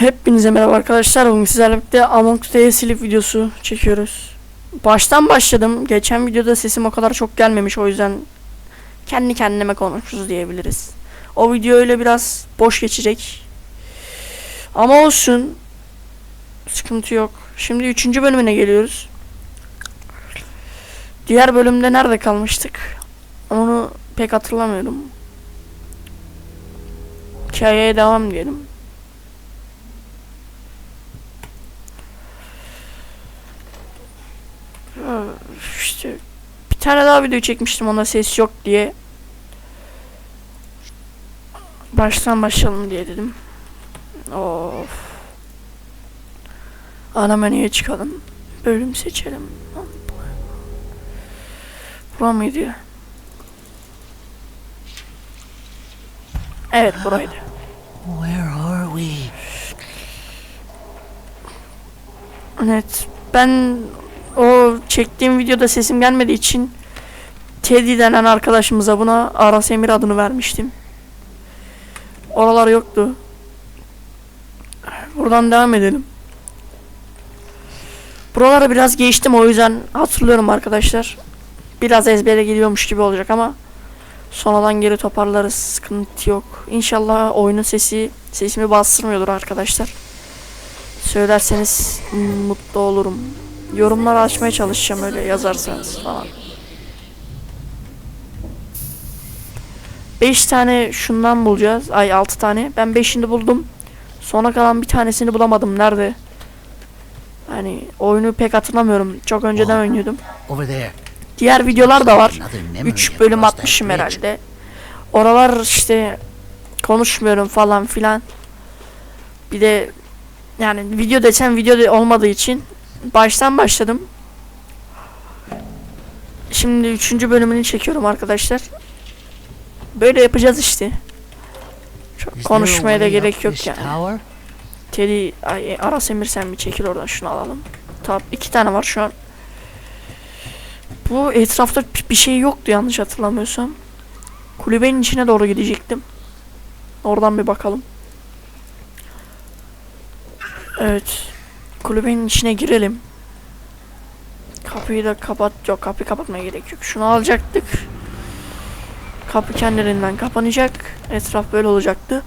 Hepinize merhaba arkadaşlar. Bugün sizlerle birlikte Among Us'ta silip videosu çekiyoruz. Baştan başladım. Geçen videoda sesim o kadar çok gelmemiş o yüzden kendi kendime konuşuruz diyebiliriz. O video öyle biraz boş geçecek. Ama olsun. Sıkıntı yok. Şimdi üçüncü bölümüne geliyoruz. Diğer bölümde nerede kalmıştık? Onu pek hatırlamıyorum. Hikayeye devam diyelim. Ya, işte bir tane daha video çekmiştim ona ses yok diye. Baştan başlayalım diye dedim. Of. Ana menüye çıkalım. Bölüm seçelim. Bura mıydı? Evet buraydı. Where are we? Evet. Ben çektiğim videoda sesim gelmediği için Teddy denen arkadaşımıza buna Aras Emir adını vermiştim. Oralar yoktu. Buradan devam edelim. Buralara biraz geçtim o yüzden hatırlıyorum arkadaşlar. Biraz ezbere geliyormuş gibi olacak ama sonradan geri toparlarız. Sıkıntı yok. İnşallah oyunun sesi sesimi bastırmıyordur arkadaşlar. Söylerseniz mutlu olurum. Yorumlar açmaya çalışacağım öyle yazarsanız falan. 5 tane şundan bulacağız. Ay 6 tane. Ben 5'ini buldum. Sona kalan bir tanesini bulamadım. Nerede? Hani oyunu pek hatırlamıyorum. Çok önceden oynuyordum. Diğer videolar da var. Another memory 3 of bölüm atmışım herhalde. Oralar işte konuşmuyorum falan filan. Bir de yani video desem video de olmadığı için baştan başladım. Şimdi 3. bölümünü çekiyorum arkadaşlar. Böyle yapacağız işte. Çok konuşmaya da gerek yok yani. Teddy, ay, Aras Emir sen bir çekil oradan şunu alalım. Tamam iki tane var şu an. Bu etrafta bir şey yoktu yanlış hatırlamıyorsam. Kulübenin içine doğru gidecektim. Oradan bir bakalım. Evet. Kulübenin içine girelim. Kapıyı da kapat. Yok kapıyı kapatmaya gerek yok. Şunu alacaktık. Kapı kendiliğinden kapanacak. Etraf böyle olacaktı.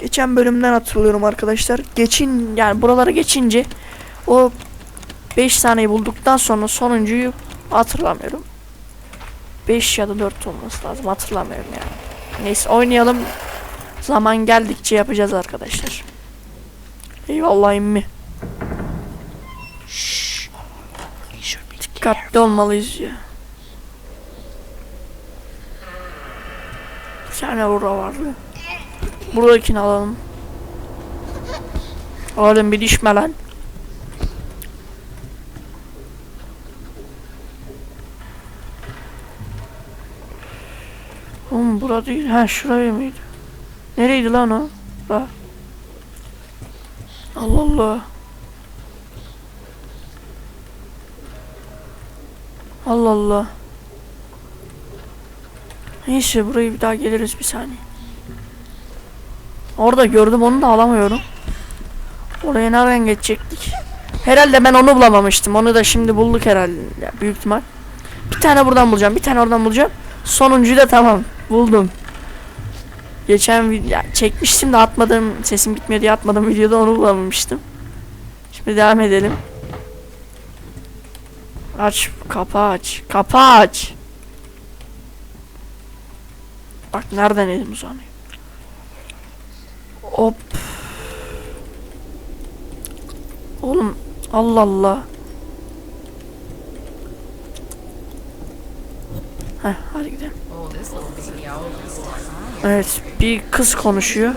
Geçen bölümden hatırlıyorum arkadaşlar. Geçin yani buralara geçince o 5 taneyi bulduktan sonra sonuncuyu hatırlamıyorum. 5 ya da 4 olması lazım hatırlamıyorum yani. Neyse oynayalım. Zaman geldikçe yapacağız arkadaşlar. Eyvallah emmi. Dikkatli olmalıyız ya. Bir tane burada vardı. Buradakini alalım. Oğlum bir düşme lan. Oğlum bura değil. Ha şuraya mıydı? Nereydi lan o? Bura. Allah Allah. Allah Allah. Neyse burayı bir daha geliriz bir saniye. Orada gördüm onu da alamıyorum. Oraya nereden geçecektik? Herhalde ben onu bulamamıştım. Onu da şimdi bulduk herhalde. Ya, büyük ihtimal. Bir tane buradan bulacağım. Bir tane oradan bulacağım. Sonuncuyu da tamam. Buldum. Geçen ya, çekmiştim de atmadım. Sesim gitmiyor diye atmadım videoda onu bulamamıştım. Şimdi devam edelim. Aç kapağı aç. Kapağı aç. Bak nereden elim uzanıyor. Hop. Oğlum Allah Allah. Heh hadi gidelim. Evet bir kız konuşuyor.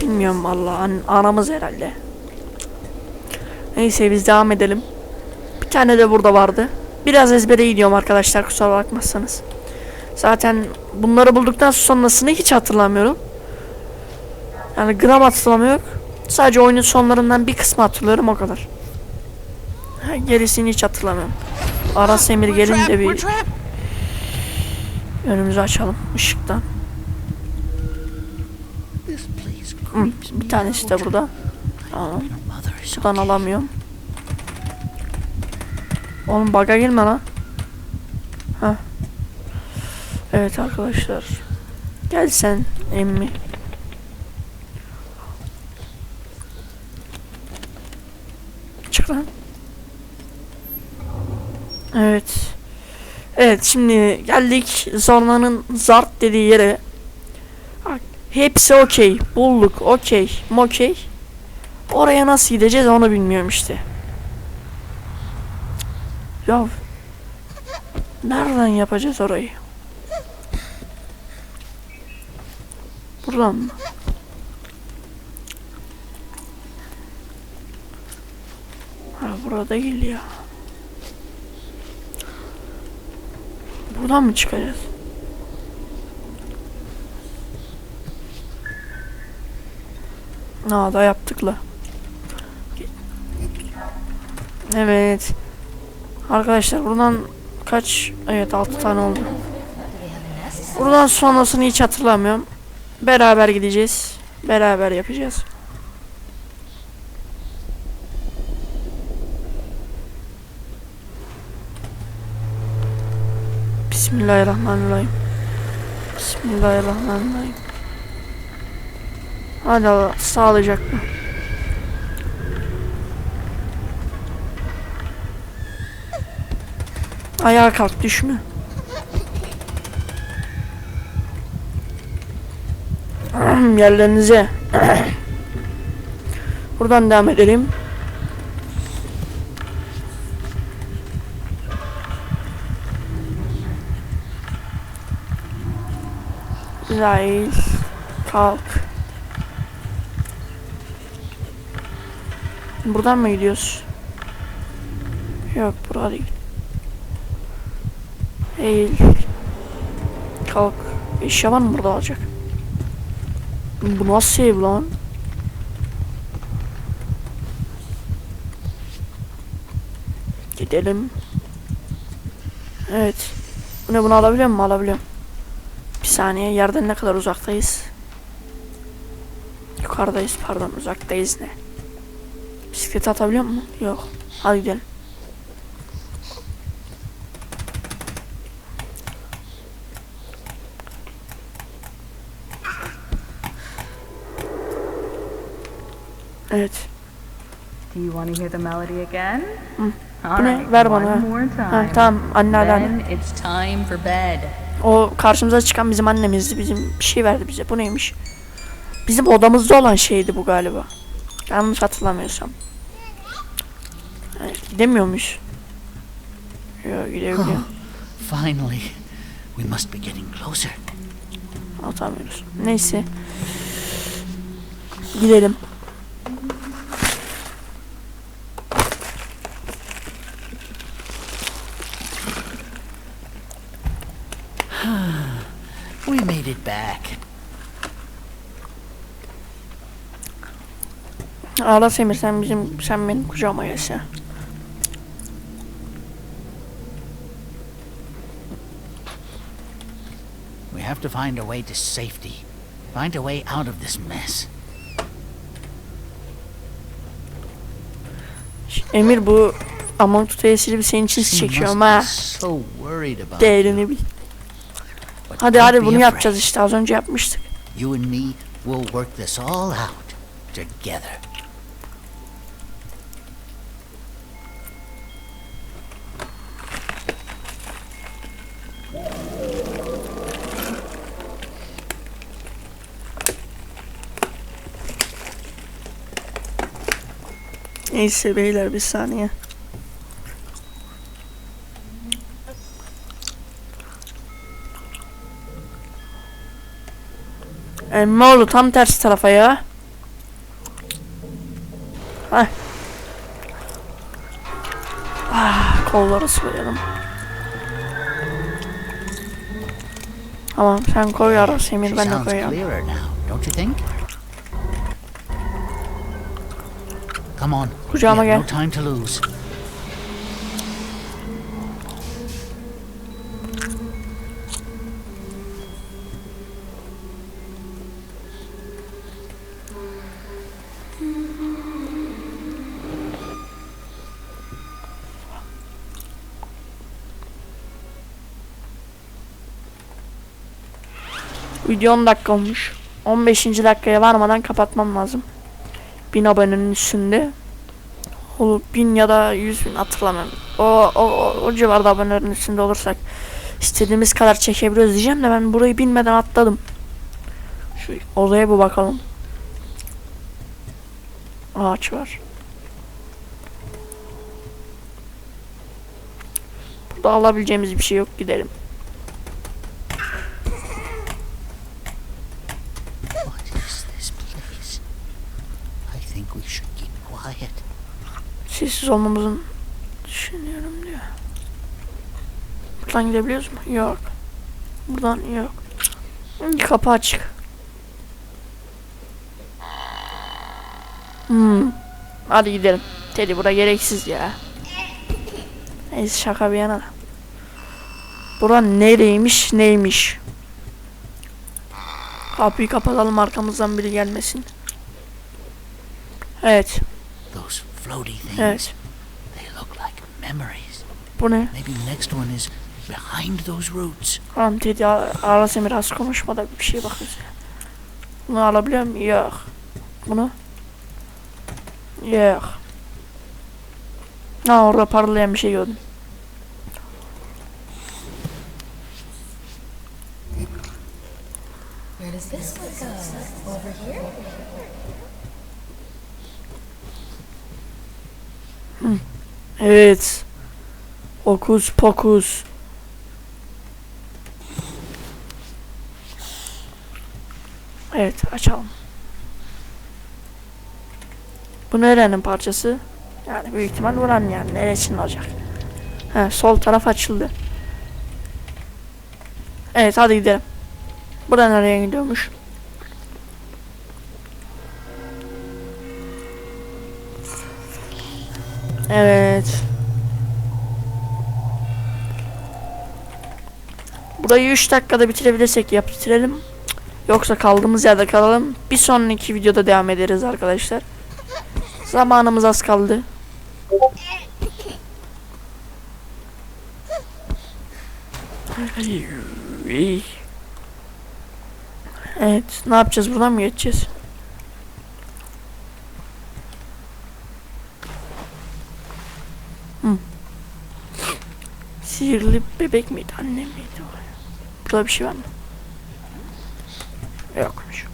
Bilmiyorum Allah an- anamız herhalde. Neyse biz devam edelim. Bir tane de burada vardı. Biraz ezbere gidiyorum arkadaşlar kusura bakmazsanız. Zaten bunları bulduktan sonrasını hiç hatırlamıyorum. Yani gram hatırlamıyor. Sadece oyunun sonlarından bir kısmı hatırlıyorum o kadar. Gerisini hiç hatırlamıyorum. Aras Emir gelin de bir önümüzü açalım ışıktan. Hı, bir tanesi de burada. Tamam. Okay. alamıyorum. Oğlum baga girme lan. Heh. Evet arkadaşlar. Gel sen emmi. Çık lan. Evet. Evet şimdi geldik Zorna'nın Zart dediği yere. Hepsi okey. Bulduk okey. Mokey. Oraya nasıl gideceğiz onu bilmiyorum işte. Ya nereden yapacağız orayı? Buradan mı? Ha burada değil ya. Buradan mı çıkacağız? Aa da yaptık la. Evet. Arkadaşlar buradan kaç? Evet 6 tane oldu. Buradan sonrasını hiç hatırlamıyorum. Beraber gideceğiz. Beraber yapacağız. Bismillahirrahmanirrahim. Bismillahirrahmanirrahim. Hadi Allah sağlıcakla. Ayağa kalk düşme. Yerlerinize. Buradan devam edelim. Güzel. Kalk. Buradan mı gidiyoruz? Yok burada değil. Eğil. Kalk. Var mı burada alacak? Bu nasıl ev lan? Gidelim. Evet. Bu ne bunu alabiliyor mu? Alabiliyorum. Bir saniye. Yerden ne kadar uzaktayız? Yukarıdayız pardon. Uzaktayız ne? Bisikleti atabiliyor mu? Yok. Hadi gidelim. Evet. Do you want to hear the melody again? Mm. All Bu ne? Ver one bana. Ha, tamam anne anne. Then it's time for bed. O karşımıza çıkan bizim annemizdi. Bizim bir şey verdi bize. Bu neymiş? Bizim odamızda olan şeydi bu galiba. Yanlış hatırlamıyorsam. Evet, gidemiyor muyuz? Yok gidebiliyor. Finally, we must be getting closer. Atamıyoruz. Neyse. Gidelim. We made it back. Ağla Semir sen bizim sen benim kucağıma gelse. We have to find a way to safety. Find a way out of this mess. Emir bu Among Us tesiri bir senin için çekiyorum ha. so worried about Değerini bil. Hadi hadi bunu yapacağız işte az önce yapmıştık. You and me will work this all out together. Neyse beyler bir saniye. Emmoğlu tam tersi tarafa ya. Heh. Ah, kolları sıvayalım. Tamam sen koy ara She Semir ben de koyuyorum. Kucağıma gel. Video 10 dakika olmuş. 15. dakikaya varmadan kapatmam lazım. 1000 abonenin üstünde. O 1000 ya da 100 bin hatırlamıyorum. O, o, o, o civarda abonelerin üstünde olursak istediğimiz kadar çekebiliyoruz diyeceğim de ben burayı bilmeden atladım. Şu odaya bir bakalım. Ağaç var. Burada alabileceğimiz bir şey yok gidelim. Sessiz olmamızın düşünüyorum diyor. Buradan gidebiliyoruz mu? Yok. Buradan yok. Kapı açık. Hmm. Hadi gidelim. Teddy bura gereksiz ya. Neyse şaka bir yana. Bura nereymiş neymiş. Kapıyı kapatalım arkamızdan biri gelmesin. Evet. Those floaty things. Evet. They look like memories. Bu ne? Maybe next one is behind those roots. Tamam Teddy ara- arasın biraz konuşmada bir şey bakıyoruz. Bunu alabiliyor muyum? Yok. Bunu? Yok. Ha orada parlayan bir şey gördüm. Where does this one go? Over here? Evet. Okus pokus. Evet açalım. Bu nerenin parçası? Yani büyük ihtimal buranın yani neresinin olacak? He sol taraf açıldı. Evet hadi gidelim. Buradan nereye gidiyormuş? Evet. Burayı 3 dakikada bitirebilirsek yap bitirelim. Yoksa kaldığımız yerde kalalım. Bir sonraki videoda devam ederiz arkadaşlar. Zamanımız az kaldı. Evet, ne yapacağız? Buradan mı geçeceğiz? Hı. Sihirli bebek miydi? Anne miydi? Burada bir şey var mı? Yokmuş.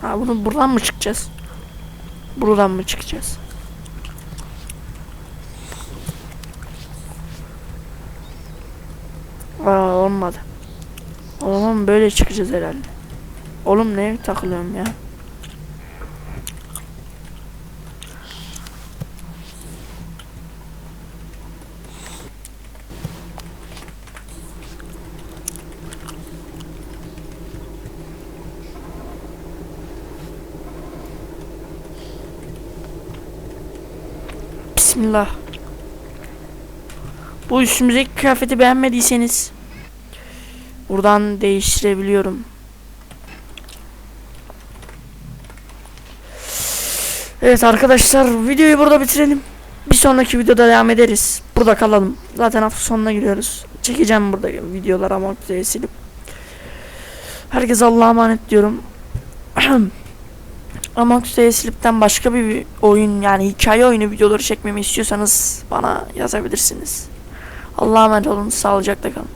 Ha bunu buradan mı çıkacağız? Buradan mı çıkacağız? Aa olmadı. O zaman böyle çıkacağız herhalde. Oğlum neye takılıyorum ya? Bismillah. Bu üstümüzdeki kıyafeti beğenmediyseniz buradan değiştirebiliyorum. Evet arkadaşlar videoyu burada bitirelim. Bir sonraki videoda devam ederiz. Burada kalalım. Zaten hafta sonuna giriyoruz. Çekeceğim burada videolar ama silip. Herkes Allah'a emanet diyorum. Among Us başka bir oyun yani hikaye oyunu videoları çekmemi istiyorsanız bana yazabilirsiniz. Allah'a emanet olun. Sağlıcakla kalın.